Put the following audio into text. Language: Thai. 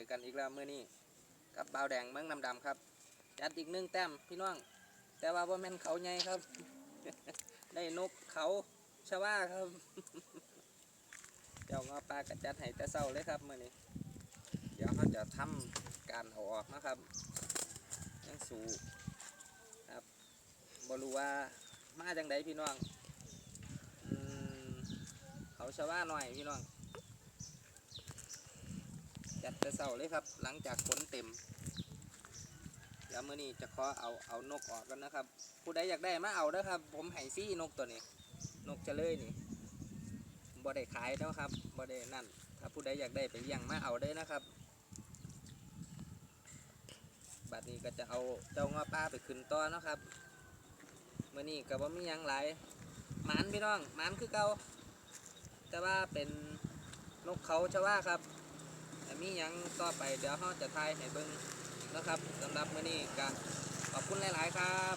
อกันอีกแล้วมื้อนี้กับบ่าวแดงเมืองน้ำดำครับจัดอีกหนึ่งแต้มพี่น้อง แต่ว่าบ่แม่นเขาใหญ่ครับ ได้นกเขาชะว่าครับ เจ้างอปลากระจัดให้แต่เศร้าเลยครับมื้อนี้ เดี๋ยวเขาจะทำการเอาออกนะครับยังสูครับบรูว่ามาจังใดพี่น้องอเขาชะว่าหน่อยพี่น้อง แต่เศร้าเลยครับ หลังจากฝนเต็ม เดี๋ยวมื้อนี้จะขอเอาเอานกออกกันนะครับ ผู้ใดอยากได้มาเอาเด้อครับ ผมให้ซี่นกตัวนี้ นกจะเลยนี่บ่ได้ขายแล้วครับบ่ได้นั่น ถ้าผู้ใดอยากได้ไปเลี้ยงมาเอาได้นะครับบัดนี้ก็จะเอาเจ้างอป้าไปขึ้นต่อนะครับเมื่อนี้ก็บ่มียังหลายหมานพี่น้องหมานคือเก่าแต่ว่าเป็นนกเขาชว่าครับ มียังต่อไปเดี๋ยวเราจะทายให้เบิ้งนะครับสำหรับมื่อนี้ก็ขอบคุณหลาย ๆ ครับ